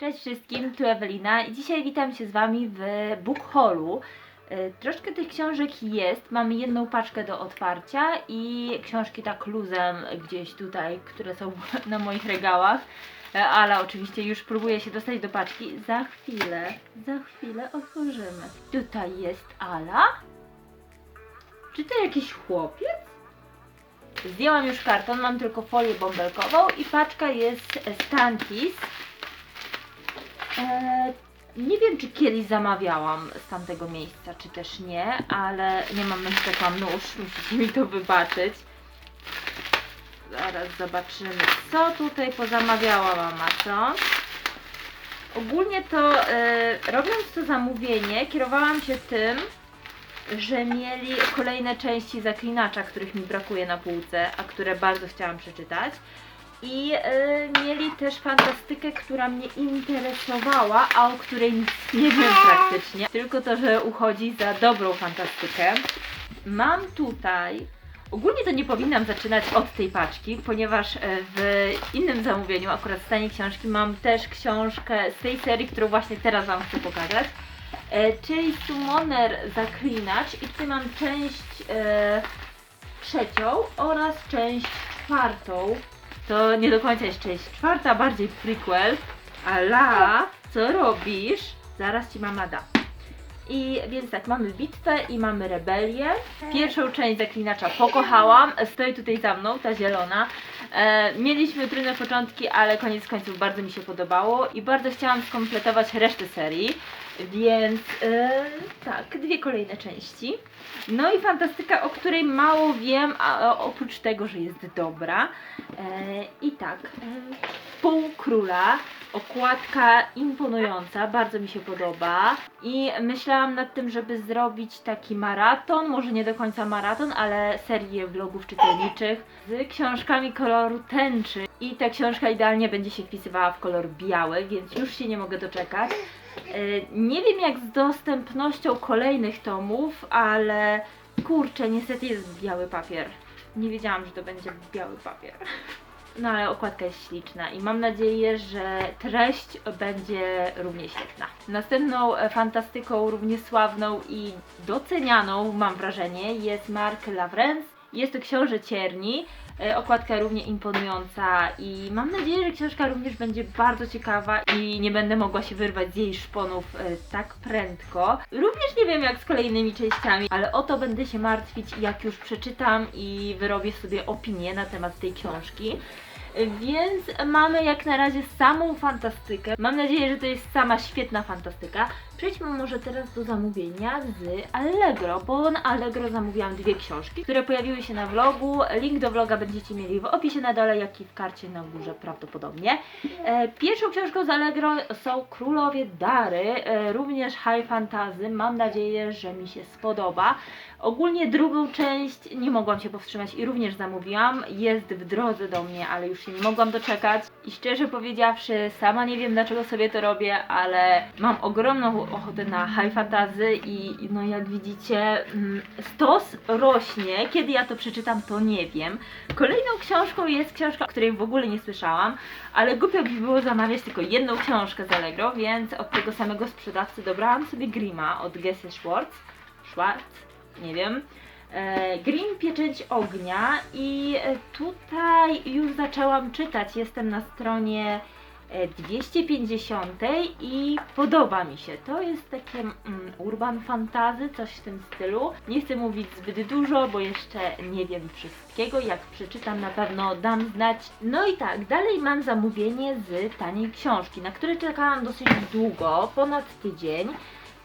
Cześć wszystkim, tu Ewelina i dzisiaj witam się z Wami w book. E, Troszkę tych książek jest, mamy jedną paczkę do otwarcia i książki tak luzem gdzieś tutaj, które są na moich regałach. E, Ale oczywiście już próbuję się dostać do paczki. Za chwilę, za chwilę otworzymy. Tutaj jest Ala. Czy to jakiś chłopiec? Zdjęłam już karton, mam tylko folię bąbelkową i paczka jest Stantis. Eee, nie wiem, czy kiedyś zamawiałam z tamtego miejsca, czy też nie, ale nie mam jeszcze tam nóż, musicie mi to wybaczyć. Zaraz zobaczymy, co tutaj pozamawiała mama, co? Ogólnie to e, robiąc to zamówienie, kierowałam się tym, że mieli kolejne części zaklinacza, których mi brakuje na półce, a które bardzo chciałam przeczytać. I y, mieli też fantastykę, która mnie interesowała, a o której nic nie wiem praktycznie. Tylko to, że uchodzi za dobrą fantastykę. Mam tutaj. Ogólnie to nie powinnam zaczynać od tej paczki, ponieważ e, w innym zamówieniu, akurat w stanie książki, mam też książkę z tej serii, którą właśnie teraz Wam chcę pokazać. E, czyli Summoner Zaklinacz i tutaj mam część trzecią oraz część czwartą. To nie do końca jest część czwarta, bardziej prequel. Ala, co robisz? Zaraz ci mama da. I więc tak, mamy bitwę i mamy rebelię. Pierwszą część zaklinacza pokochałam. Stoi tutaj za mną, ta zielona. E, mieliśmy trudne początki, ale koniec końców bardzo mi się podobało i bardzo chciałam skompletować resztę serii. Więc e, tak, dwie kolejne części. No i fantastyka, o której mało wiem, a oprócz tego, że jest dobra. E, I tak, e, pół króla, okładka imponująca, bardzo mi się podoba. I myślałam nad tym, żeby zrobić taki maraton, może nie do końca maraton, ale serię vlogów czytelniczych z książkami koloru tęczy. I ta książka idealnie będzie się wpisywała w kolor biały, więc już się nie mogę doczekać. E, Nie wiem jak z dostępnością kolejnych tomów, ale kurczę, niestety jest biały papier. Nie wiedziałam, że to będzie biały papier. No ale okładka jest śliczna i mam nadzieję, że treść będzie równie świetna. Następną e, fantastyką, równie sławną i docenianą, mam wrażenie, jest Mark Lawrence. Jest to Książę Cierni. E, Okładka równie imponująca i mam nadzieję, że książka również będzie bardzo ciekawa i nie będę mogła się wyrwać z jej szponów e, tak prędko. Również nie wiem jak z kolejnymi częściami, ale o to będę się martwić jak już przeczytam i wyrobię sobie opinię na temat tej książki. E, Więc mamy jak na razie samą fantastykę. Mam nadzieję, że to jest sama świetna fantastyka. Przejdźmy może teraz do zamówienia z Allegro, bo na Allegro zamówiłam dwie książki, które pojawiły się na vlogu. Link do vloga będziecie mieli w opisie na dole, jak i w karcie na górze prawdopodobnie. E, pierwszą książką z Allegro są Królowie Dary, e, również high fantasy. Mam nadzieję, że mi się spodoba. Ogólnie drugą część nie mogłam się powstrzymać i również zamówiłam. Jest w drodze do mnie, ale już się nie mogłam doczekać. I szczerze powiedziawszy, sama nie wiem dlaczego sobie to robię, ale mam ogromną ochotę na high fantasy i no jak widzicie mm, stos rośnie. Kiedy ja to przeczytam, to nie wiem. Kolejną książką jest książka, o której w ogóle nie słyszałam, ale głupio by było zamawiać tylko jedną książkę z Allegro, więc od tego samego sprzedawcy dobrałam sobie Grima od Gessie Schwartz. Schwartz, nie wiem. E, Grimm Pieczęć Ognia i e, tutaj już zaczęłam czytać. Jestem na stronie 250 i podoba mi się. To jest takie mm, urban fantasy, coś w tym stylu. Nie chcę mówić zbyt dużo, bo jeszcze nie wiem wszystkiego. Jak przeczytam, na pewno dam znać. No i tak, dalej mam zamówienie z taniej książki, na które czekałam dosyć długo, ponad tydzień.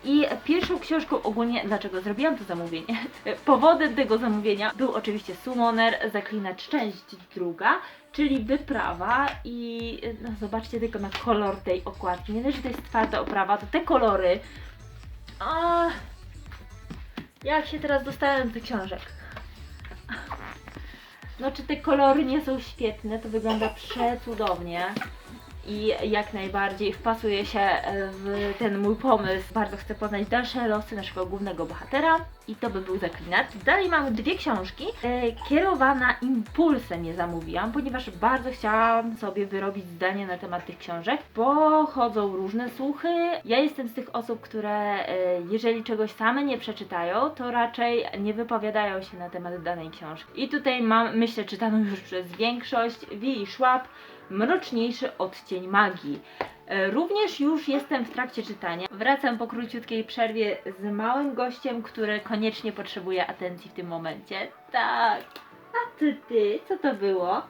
I pierwszą książką ogólnie, dlaczego zrobiłam to zamówienie? Powodem tego zamówienia był oczywiście Summoner, Zaklinacz część druga, czyli wyprawa i no, zobaczcie tylko na kolor tej okładki. Nie dość, że to jest twarda oprawa, to te kolory. A, jak się teraz dostałem do książek? No czy te kolory nie są świetne, to wygląda przecudownie. I jak najbardziej wpasuje się e, w ten mój pomysł. Bardzo chcę poznać dalsze losy naszego głównego bohatera i to by był zaklinacz. Dalej mamy dwie książki. E, kierowana impulsem je zamówiłam, ponieważ bardzo chciałam sobie wyrobić zdanie na temat tych książek, bo chodzą różne słuchy. Ja jestem z tych osób, które e, jeżeli czegoś same nie przeczytają, to raczej nie wypowiadają się na temat danej książki. I tutaj mam, myślę, czytaną już przez większość, Willi Schwab, Mroczniejszy odcień magii. E, Również już jestem w trakcie czytania. Wracam po króciutkiej przerwie z małym gościem, który koniecznie potrzebuje atencji w tym momencie. Tak. A ty, ty, co to było?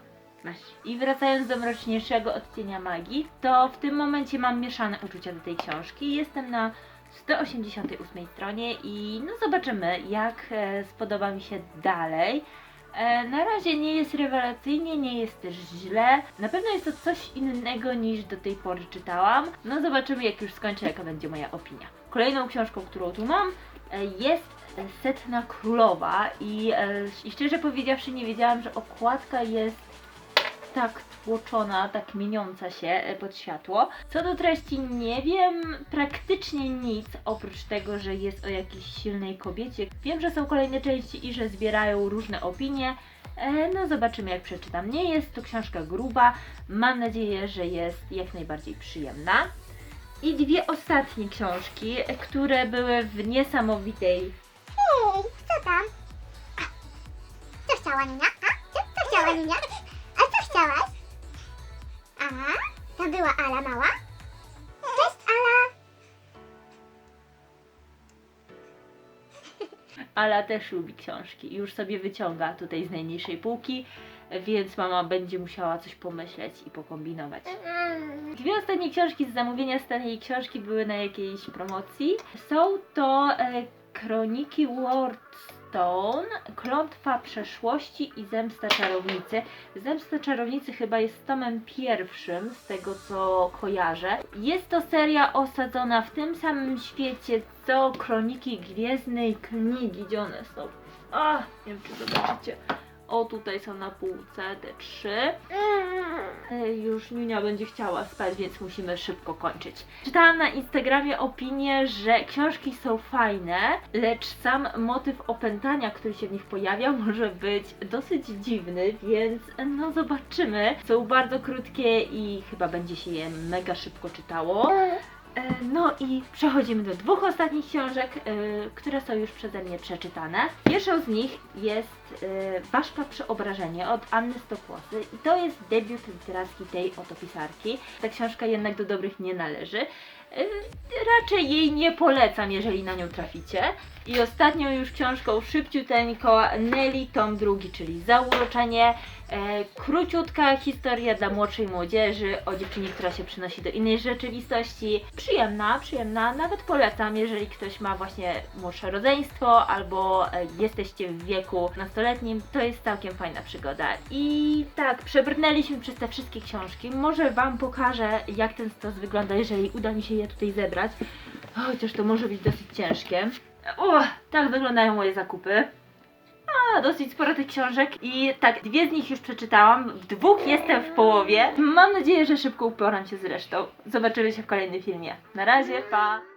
I wracając do mroczniejszego odcienia magii, to w tym momencie mam mieszane uczucia do tej książki. Jestem na 188 stronie i no zobaczymy, jak e, spodoba mi się dalej. E, na razie nie jest rewelacyjnie, nie jest też źle. Na pewno jest to coś innego niż do tej pory czytałam. No zobaczymy jak już skończę, jaka będzie moja opinia. Kolejną książką, którą tu mam e, jest Setna Królowa i, e, i szczerze powiedziawszy nie wiedziałam, że okładka jest tak tłoczona, tak mieniąca się e, pod światło. Co do treści nie wiem praktycznie nic, oprócz tego, że jest o jakiejś silnej kobiecie. Wiem, że są kolejne części i że zbierają różne opinie. E, No zobaczymy jak przeczytam. Nie jest to książka gruba, mam nadzieję, że jest jak najbardziej przyjemna. I dwie ostatnie książki, e, które były w niesamowitej Hej, co tam? A, Co chciała Ninia? A? Co, co chciała Ninia? Ala mała? Cześć Ala! Ala też lubi książki i już sobie wyciąga tutaj z najmniejszej półki, więc mama będzie musiała coś pomyśleć i pokombinować. Mm, Dwie ostatnie książki z zamówienia starej książki były na jakiejś promocji. Są to e, Kroniki Wardstone, Klątwa Przeszłości i Zemsta Czarownicy. Zemsta Czarownicy chyba jest tomem pierwszym, z tego co kojarzę. Jest to seria osadzona w tym samym świecie co Kroniki Gwiezdnej Knigi, gdzie one są. A, nie wiem czy zobaczycie. O, tutaj są na półce te trzy. mm. E, Już Niunia będzie chciała spać, więc musimy szybko kończyć. Czytałam na Instagramie opinię, że książki są fajne, lecz sam motyw opętania, który się w nich pojawia, może być dosyć dziwny, więc no zobaczymy. Są bardzo krótkie i chyba będzie się je mega szybko czytało. E, No i przechodzimy do dwóch ostatnich książek, e, które są już przeze mnie przeczytane. Pierwszą z nich jest e, Ważka Przeobrażenie od Anny Stokłosy i to jest debiut literacki tej oto pisarki. Ta książka jednak do dobrych nie należy. E, Raczej jej nie polecam, jeżeli na nią traficie. I ostatnią już książką szybciuteńko Nelly, tom drugi, czyli Zauroczenie. E, króciutka historia dla młodszej młodzieży o dziewczynie, która się przenosi do innej rzeczywistości. Przyjemna, przyjemna, nawet polecam, jeżeli ktoś ma właśnie młodsze rodzeństwo albo e, jesteście w wieku nastoletnim, to jest całkiem fajna przygoda. I tak, przebrnęliśmy przez te wszystkie książki. Może Wam pokażę, jak ten stos wygląda, jeżeli uda mi się je tutaj zebrać. Chociaż to może być dosyć ciężkie. O, tak wyglądają moje zakupy. Dosyć sporo tych książek i tak, dwie z nich już przeczytałam, w dwóch jestem w połowie. Mam nadzieję, że szybko uporam się z resztą. Zobaczymy się w kolejnym filmie. Na razie, pa!